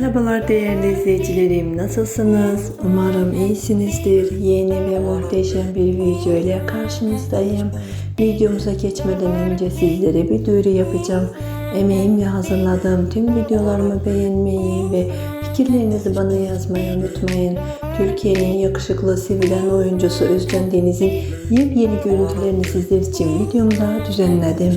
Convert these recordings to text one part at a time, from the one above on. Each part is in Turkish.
Merhabalar değerli izleyicilerim. Nasılsınız? Umarım iyisinizdir. Yeni ve muhteşem bir video ile karşınızdayım. Videomuza geçmeden önce sizlere bir duyuru yapacağım. Emeğimle hazırladığım tüm videolarımı beğenmeyi ve fikirlerinizi bana yazmayı unutmayın. Türkiye'nin yakışıklı sevilen oyuncusu Özcan Deniz'in yepyeni görüntülerini sizler için videomda düzenledim.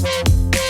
Thank